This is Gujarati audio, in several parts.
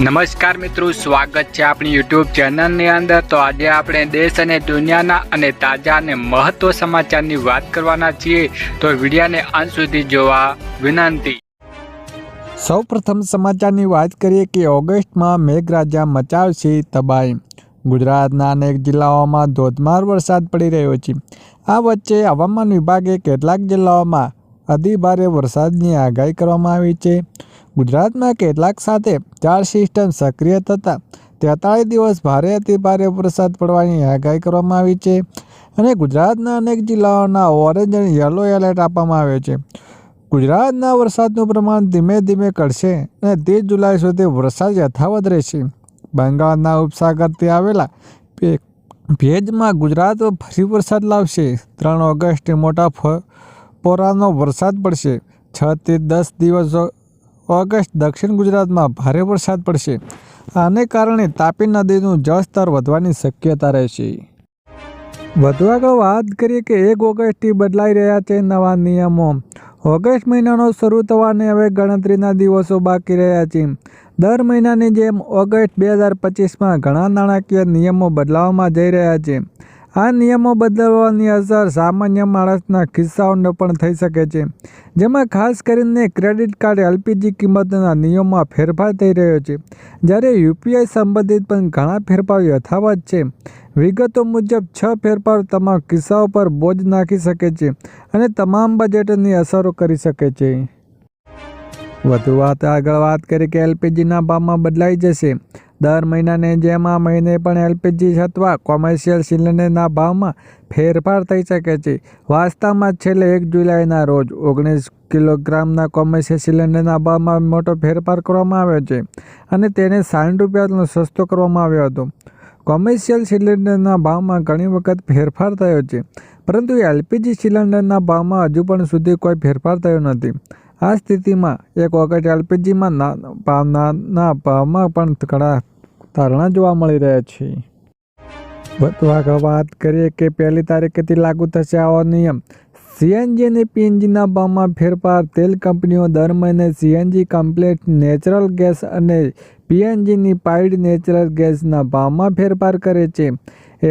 નમસ્કાર મિત્રો, સ્વાગત છે આપણી યુટ્યુબ ચેનલની અંદર. તો આજે આપણે દેશ અને દુનિયાના અને તાજા અને મહત્વ સમાચારની વાત કરવાના છીએ. તો વિડીયાને અંત સુધી જોવા વિનંતી. સૌ પ્રથમ સમાચારની વાત કરીએ કે ઓગસ્ટમાં મેઘરાજા મચાવશે તબાહી. ગુજરાતના અનેક જિલ્લાઓમાં ધોધમાર વરસાદ પડી રહ્યો છે. આ વચ્ચે હવામાન વિભાગે કેટલાક જિલ્લાઓમાં અતિભારે વરસાદની આગાહી કરવામાં આવી છે. ગુજરાતમાં કેટલાક સાથે ચાર સિસ્ટમ સક્રિય થતાં તેતાળીસ દિવસ ભારે અતિભારે વરસાદ પડવાની આગાહી કરવામાં આવી છે અને ગુજરાતના અનેક જિલ્લાઓના ઓરેન્જ અને યલો એલર્ટ આપવામાં આવ્યો છે. ગુજરાતના વરસાદનું પ્રમાણ ધીમે ધીમે ઘટશે અને ત્રીસ જુલાઈ સુધી વરસાદ યથાવત રહેશે. બંગાળના ઉપસાગરથી આવેલા ભેજમાં ગુજરાત ફરી વરસાદ લાવશે. ત્રણ ઓગસ્ટે મોટા ફોરાનો વરસાદ પડશે. છથી દસ દિવસ ઓગસ્ટ દક્ષિણ ગુજરાતમાં ભારે વરસાદ પડશે. આને કારણે તાપી નદીનું જળસ્તર વધવાની શક્યતા રહેશે. વધુ આગળ વાત કરીએ કે એક ઓગસ્ટથી બદલાઈ રહ્યા છે નવા નિયમો. ઓગસ્ટ મહિનાનો શરૂ થવાને હવે ગણતરીના દિવસો બાકી રહ્યા છે. દર મહિનાની જેમ ઓગસ્ટ બે હજાર પચીસમાં ઘણા નાણાકીય નિયમો બદલાવવામાં જઈ રહ્યા છે. આ નિયમો બદલવાની અસર સામાન્ય માણસના ખિસ્સાઓને પણ થઈ શકે છે. જેમાં ખાસ કરીને ક્રેડિટ કાર્ડ એલપીજી કિંમતના નિયમોમાં ફેરફાર થઈ રહ્યો છે. જ્યારે યુપીઆઈ સંબંધિત પણ ઘણા ફેરફારો યથાવત છે. વિગતો મુજબ, છ ફેરફારો તમામ કિસ્સાઓ પર બોજ નાખી શકે છે અને તમામ બજેટની અસરો કરી શકે છે. વધુ વાત, આગળ વાત કરી કે એલપીજીના ભાવમાં બદલાઈ જશે. દર મહિનાને જેમ આ મહિને પણ એલપીજી અથવા કોમર્શિયલ સિલિન્ડરના ભાવમાં ફેરફાર થઈ શકે છે. વાસ્તવમાં છેલ્લે એક જુલાઈના રોજ ઓગણીસ કિલોગ્રામના કોમર્શિયલ સિલિન્ડરના ભાવમાં મોટો ફેરફાર કરવામાં આવ્યો છે અને તેને સાઠ રૂપિયાનો સસ્તો કરવામાં આવ્યો હતો. કોમર્શિયલ સિલિન્ડરના ભાવમાં ઘણી વખત ફેરફાર થયો છે, પરંતુ એલપીજી સિલિન્ડરના ભાવમાં હજુ પણ સુધી કોઈ ફેરફાર થયો નથી. આ સ્થિતિમાં એક વખત એલપીજીમાં ના, ભાવના ભાવમાં પણ ઘણા ધારણા જોવા મળી રહ્યા છે. વધુ આગળ વાત કરીએ કે પહેલી તારીખેથી લાગુ થશે આવો નિયમ. સીએનજી અને પીએનજીના ભાવમાં ફેરફાર. તેલ કંપનીઓ દર મહિને સીએનજી કમ્પ્લેટ નેચરલ ગેસ અને પીએનજીની પાઇડ નેચરલ ગેસના ભાવમાં ફેરફાર કરે છે.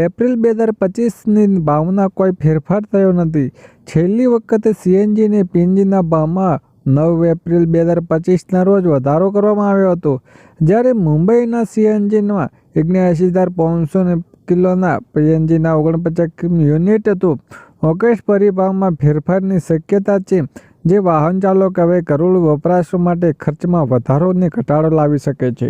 એપ્રિલ બે હજાર પચીસની ભાવના કોઈ ફેરફાર થયો નથી. છેલ્લી વખતે સીએનજી અને પીએનજીના ભાવમાં નવ એપ્રિલ બે હજાર પચીસના રોજ વધારો કરવામાં આવ્યો હતો. જ્યારે મુંબઈના સીએનજીમાં ઓગણએંસી હજાર પાંચસો કિલોના પીએનજીના ઓગણપચાસ યુનિટ હતું. ઓગસ્ટ પરિભાવમાં ફેરફારની શક્યતા છે જે વાહન ચાલક હવે કરોડ વપરાશ માટે ખર્ચમાં વધારો ને ઘટાડો લાવી શકે છે.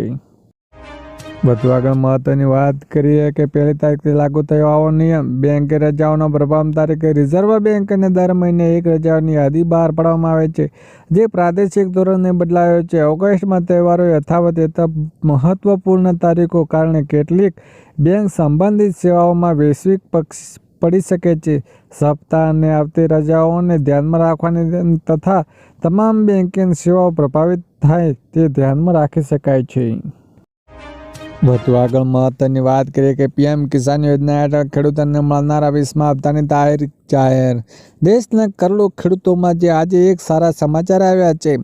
આગળ મહત્વની વાત કરીએ કે પહેલી તારીખથી લાગુ થયો આવો નિયમ. બેંકે રજાઓનો પ્રભાવ તારીખે રિઝર્વ બેંકને દર મહિને એક રજાઓની યાદી બહાર પાડવામાં આવે છે, જે પ્રાદેશિક ધોરણે બદલાયો છે. ઓગસ્ટમાં તહેવારો યથાવત યથા મહત્વપૂર્ણ તારીખો કારણે કેટલીક બેંક સંબંધિત સેવાઓમાં વૈશ્વિક પક્ષ પડી શકે છે. સપ્તાહ અને આવતી રજાઓને ધ્યાનમાં રાખવાની તથા તમામ બેન્કિંગ સેવાઓ પ્રભાવિત થાય તે ધ્યાનમાં રાખી શકાય છે. વધુ આગળ મહત્વની વાત કરીએ કે પીએમ કિસાન યોજના હેઠળ ખેડૂતોને મળનારા વીસમા હપ્તાની તારીખ જાહેર. દેશના કરોડો ખેડૂતોમાં જે આજે એક સારા સમાચાર આવ્યા છે.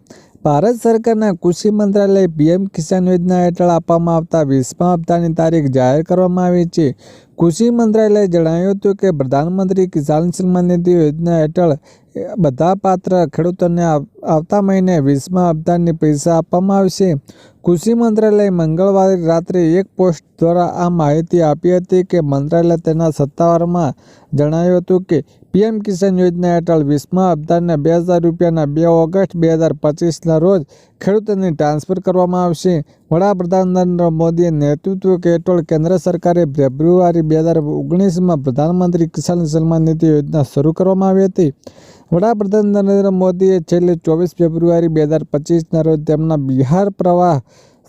ભારત સરકારના કૃષિ મંત્રાલય પીએમ કિસાન યોજના હેઠળ આપવામાં આવતા વીસમા હપ્તાની તારીખ જાહેર કરવામાં આવી છે. કૃષિ મંત્રાલયે જણાવ્યું હતું કે પ્રધાનમંત્રી કિસાન સન્માન નિધિ યોજના હેઠળ બધા પાત્ર ખેડૂતોને આવતા મહિને વીસમા હપ્તાની પૈસા આપવામાં આવશે. કૃષિ મંત્રાલયે મંગળવારે રાત્રે એક પોસ્ટ દ્વારા આ માહિતી આપી હતી કે મંત્રાલય તેના સત્તાવારમાં જણાવ્યું હતું કે પીએમ કિસાન યોજના હેઠળ વીસમા હપ્તાના બે હજાર રૂપિયાના બે ઓગસ્ટ બે હજાર પચીસના રોજ ખેડૂતોને ટ્રાન્સફર કરવામાં આવશે. વડાપ્રધાન નરેન્દ્ર મોદીએ નેતૃત્વ હેઠળ કેન્દ્ર સરકારે ફેબ્રુઆરી બે હજાર ઓગણીસમાં પ્રધાનમંત્રી કિસાન સન્માન નિધિ યોજના શરૂ કરવામાં આવી હતી. વડાપ્રધાન નરેન્દ્ર મોદીએ છેલ્લે ચોવીસ ફેબ્રુઆરી બે હજાર પચીસના રોજ તેમના બિહાર પ્રવાહ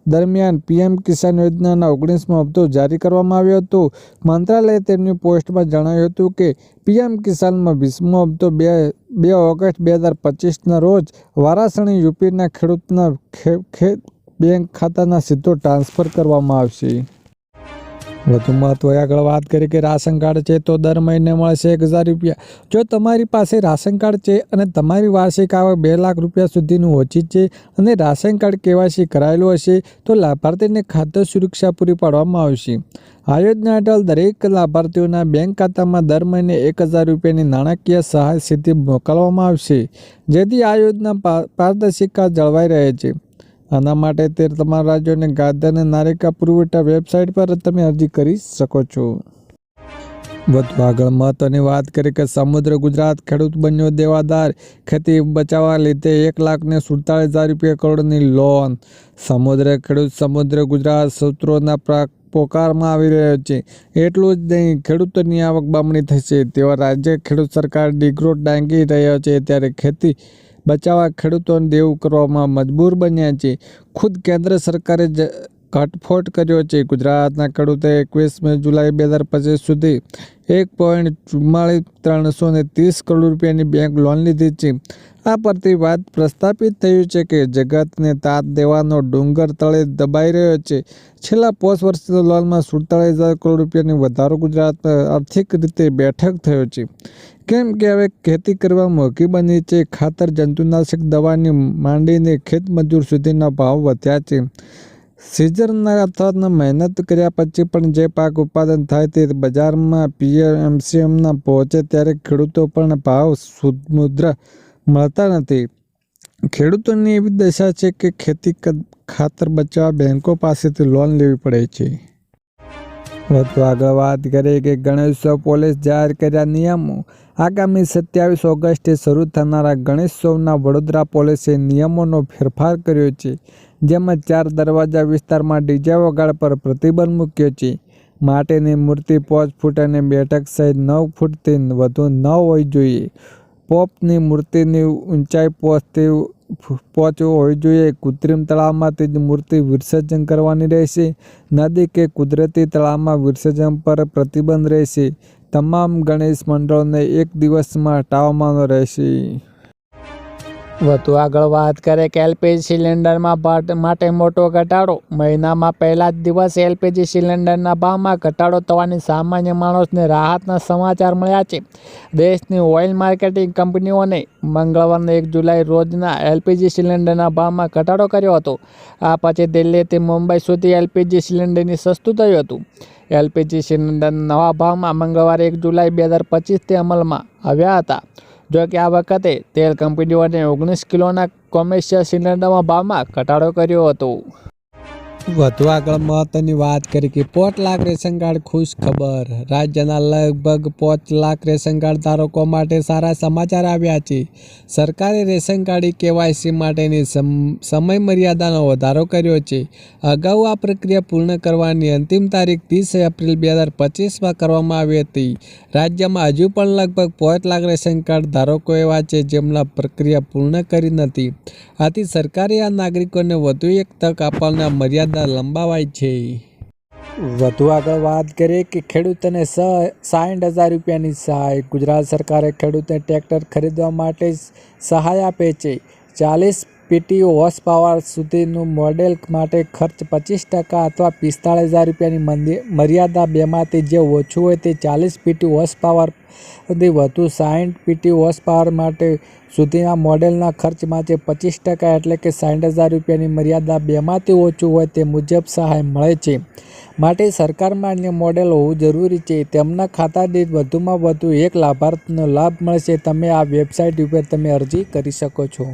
દરમિયાન પીએમ કિસાન યોજનાના ઓગણીસમો હપ્તો જારી કરવામાં આવ્યો હતો. મંત્રાલયે તેમની પોસ્ટમાં જણાવ્યું હતું કે, પીએમ કિસાનમાં વીસમો હપ્તો બે બે ઓગસ્ટ બે હજાર પચીસના રોજ વારાસણી યુપીના ખેડૂતના ખે- બેંક ખાતાના સીધો ટ્રાન્સફર કરવામાં આવશે. વધુ મહત્વ આગળ વાત કરી કે રાશન કાર્ડ છે તો દર મહિને મળશે એક હજાર રૂપિયા. જો તમારી પાસે રાશન કાર્ડ છે અને તમારી વાર્ષિક આવક બે લાખ રૂપિયા સુધીનું ઓછી છે અને રાશન કાર્ડ કેવાયસી કરાયેલું હશે, તો લાભાર્થીને ખાદ્ય સુરક્ષા પૂરી પાડવામાં આવશે. આ યોજના હેઠળ દરેક લાભાર્થીઓના બેંક ખાતામાં દર મહિને એક હજાર રૂપિયાની નાણાકીય સહાય સીધી મોકલવામાં આવશે, જેથી આ યોજના પારદર્શિકા જળવાઈ રહે છે. આના માટે તે તમારા રાજ્યોને ખાદ્ય અને નારિકા પુરવઠા વેબસાઇટ પર તમે અરજી કરી શકો છો. વધુ આગળ મહત્વની વાત કરીએ કે સમુદ્ર ગુજરાત ખેડૂત બન્યો દેવાદાર. ખેતી બચાવવા લીધે એક લાખ ને સુડતાલીસ હજાર રૂપિયા કરોડની લોન. સમુદ્ર ખેડૂત સમુદ્ર ગુજરાત સૂત્રોના પોકારમાં આવી રહ્યો છે. એટલું જ નહીં, ખેડૂતોની આવક બમણી થશે. તેવા રાજ્ય ખેડૂત સરકાર ડિગ્રો ડાંગી રહ્યો છે. ત્યારે ખેતી બચાવવા ખેડૂતોને દેવું કરવામાં મજબૂર બન્યા છે. ખુદ કેન્દ્ર સરકારે જ ઘટફોટ કર્યો છે. ગુજરાતના ખેડૂતે એકવીસમી જુલાઈ બે હજાર પચીસ સુધી એક પોઈન્ટ ચુમ્માળીસ ત્રણસો ને ત્રીસ કરોડ રૂપિયાની બેંક લોન લીધી છે. આ પરથી વાત પ્રસ્થાપિત થયું છે કે જગતને તાત દેવાનો ડુંગર તળે દબાઈ રહ્યો છે. છેલ્લા પોષ વર્ષની લોનમાં સુડતાળીસ હજાર કરોડ રૂપિયાની વધારો ગુજરાતમાં આર્થિક રીતે બેઠક થયો છે. કેમ કે હવે ખેતી કરવા મોંઘી બની છે? ખાતર, જંતુનાશક દવાની માંડીને ખેતમજૂર સુધીના ભાવ વધ્યા છે. સિઝનના અથવા મહેનત કર્યા પછી પણ જે પાક ઉત્પાદન થાય તે બજારમાં પીએમસીએમના પહોંચે ત્યારે ખેડૂતો પણ ભાવ સુમુદ્ર મળતા નથી. ખેડૂતોની એવી દશા છે કે ખેતી ખાતર બચાવવા બેંકો પાસેથી લોન લેવી પડે છે. વધુ આગળ વાત કરીએ કે ગણેશ પોલીસ જાહેર કર્યા નિયમો. આગામી સત્યાવીસ ઓગસ્ટે શરૂ થનારા ગણેશોત્સવના વડોદરા પોલીસે નિયમોનો ફેરફાર કર્યો છે, જેમાં ચાર દરવાજા વિસ્તારમાં ડીજે વગાડ પર પ્રતિબંધ મૂક્યો છે. માટેની મૂર્તિ પાંચ ફૂટ અને બેઠક સહિત નવ ફૂટથી વધુ ન હોવી જોઈએ. પોપની મૂર્તિની ઊંચાઈ પહોંચતી પહોંચવું હોવી જોઈએ. કૃત્રિમ તળાવમાંથી જ મૂર્તિ વિસર્જન કરવાની રહેશે. નદી કે કુદરતી તળાવમાં વિસર્જન પર પ્રતિબંધ રહેશે. તમામ ગણેશ મંડળોને એક દિવસમાં હટાવવાનો રહેશે. વધુ આગળ વાત કરે કે એલપીજી સિલિન્ડરમાં માટે મોટો ઘટાડો. મહિનામાં પહેલા જ દિવસે એલપીજી સિલિન્ડરના ભાવમાં ઘટાડો થવાની સામાન્ય માણસને રાહતના સમાચાર મળ્યા છે. દેશની ઓઇલ માર્કેટિંગ કંપનીઓને મંગળવારના એક જુલાઈ રોજના એલપીજી સિલિન્ડરના ભાવમાં ઘટાડો કર્યો હતો. આ પછી દિલ્હીથી મુંબઈ સુધી એલપીજી સિલિન્ડરની સસ્તું થયું હતું. એલપીજી સિલિન્ડરના નવા ભાવમાં મંગળવારે એક જુલાઈ બે હજાર પચીસથી અમલમાં આવ્યા હતા. જો કે આ વખતે તેલ કંપનીઓને ઓગણીસ કિલોના કોમર્શિયલ સિલિન્ડરમાં ભાવમાં ઘટાડો કર્યો હતો. વધુ આગળ મહત્વની વાત કરી કે પાંચ લાખ રેશન કાર્ડ ખુશ ખબર. રાજ્યના લગભગ પાંચ લાખ રેશન કાર્ડ ધારકો માટે સારા સમાચાર આવ્યા છે. સરકારે રેશન કાર્ડ કેવાયસી માટેની સમ- સમય મર્યાદાનો વધારો કર્યો છે. અગાઉ આ પ્રક્રિયા પૂર્ણ કરવાની અંતિમ તારીખ ત્રીસ એપ્રિલ બે હજાર પચીસમાં કરવામાં આવી હતી. રાજ્યમાં હજુ પણ લગભગ પાંચ લાખ રેશન કાર્ડ ધારકો એવા છે જેમના પ્રક્રિયા પૂર્ણ કરી નથી. આથી સરકારે આ નાગરિકોને વધુ એક તક આપવાના મર્યાદા લંબાવાઈ છે. વધુ આગળ વાત કરીએ કે ખેડૂતોને સાઠ હજાર રૂપિયાની સહાય. ગુજરાત સરકારે ખેડૂતને ટ્રેક્ટર ખરીદવા માટે સહાય આપે છે. ચાલીસ પીટીઓ હોર્સ પાવર સુધીનું મોડેલ માટે ખર્ચ પચીસ ટકા અથવા પિસ્તાળીસ હજાર રૂપિયાની મર્યાદા બેમાંથી જે ઓછું હોય તે ચાલીસ પીટી હોર્સ પાવર સુધી વધુ સાઠ પીટી હોર્સ પાવર માટે સુધીના મોડેલના ખર્ચમાંથી પચીસ ટકા એટલે કે સાઠ હજાર રૂપિયાની મર્યાદા બેમાંથી ઓછું હોય તે મુજબ સહાય મળે છે. માટે સરકાર માન્ય મોડેલ હોવું જરૂરી છે. તેમના ખાતા દીઠ વધુમાં વધુ એક લાભાર્થીનો લાભ મળશે. તમે આ વેબસાઇટ ઉપર તમે અરજી કરી શકો છો.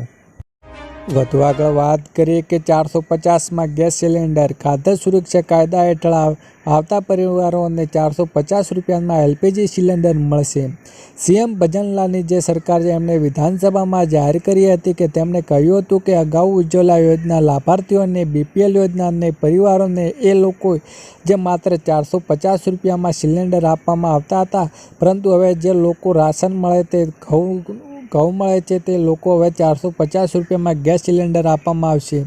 વધુ આગળ વાત કરીએ કે ચારસો પચાસમાં ગેસ સિલિન્ડર, ખાદ્ય સુરક્ષા કાયદા હેઠળ આવ- આવતા પરિવારોને ચારસો પચાસ રૂપિયામાં એલપીજી સિલિન્ડર મળશે. સીએમ ભજનલાલની જે સરકાર છે એમણે વિધાનસભામાં જાહેર કરી હતી કે તેમણે કહ્યું હતું કે અગાઉ ઉજ્જવલા યોજના લાભાર્થીઓને, બીપીએલ યોજનાને, પરિવારોને એ લોકો જે માત્ર ચારસો પચાસ રૂપિયામાં સિલિન્ડર આપવામાં આવતા હતા, પરંતુ હવે જે લોકો રાશન મળે તે ઘઉં ઘઉં મળે છે તે લોકો હવે ચારસો પચાસ રૂપિયામાં ગેસ સિલિન્ડર આપવામાં આવશે.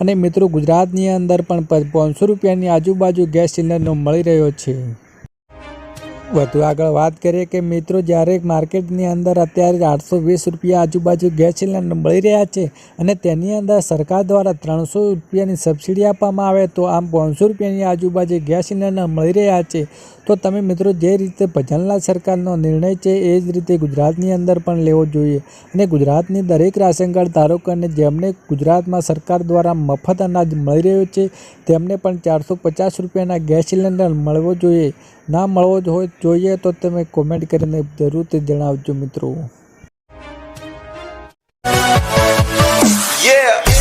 અને મિત્રો ગુજરાતની અંદર પણ પાંચસો રૂપિયાની આજુબાજુ ગેસ સિલિન્ડર મળી રહ્યો છે. વધુ આગળ વાત કરીએ કે મિત્રો, જ્યારે માર્કેટની અંદર અત્યારે આઠસો વીસ રૂપિયા આજુબાજુ ગેસ સિલિન્ડર મળી રહ્યા છે અને તેની અંદર સરકાર દ્વારા ત્રણસો રૂપિયાની સબસિડી આપવામાં આવે, તો આમ પાંચસો રૂપિયાની આજુબાજુ ગેસ સિલિન્ડર મળી રહ્યા છે. તો તમે મિત્રો, જે રીતે ભજનલાલ સરકારનો નિર્ણય છે, એ જ રીતે ગુજરાતની અંદર પણ લેવો જોઈએ. અને ગુજરાતની દરેક રાશન કાર્ડ ધારકોને જેમને ગુજરાતમાં સરકાર દ્વારા મફત અનાજ મળી રહ્યું છે, તેમને પણ ચારસો પચાસ રૂપિયાના ગેસ સિલિન્ડર મળવો જોઈએ. ના મળવો જ હોય જોઈએ તો તમે કોમેન્ટ કરીને જરૂરથી જણાવજો મિત્રો Yeah!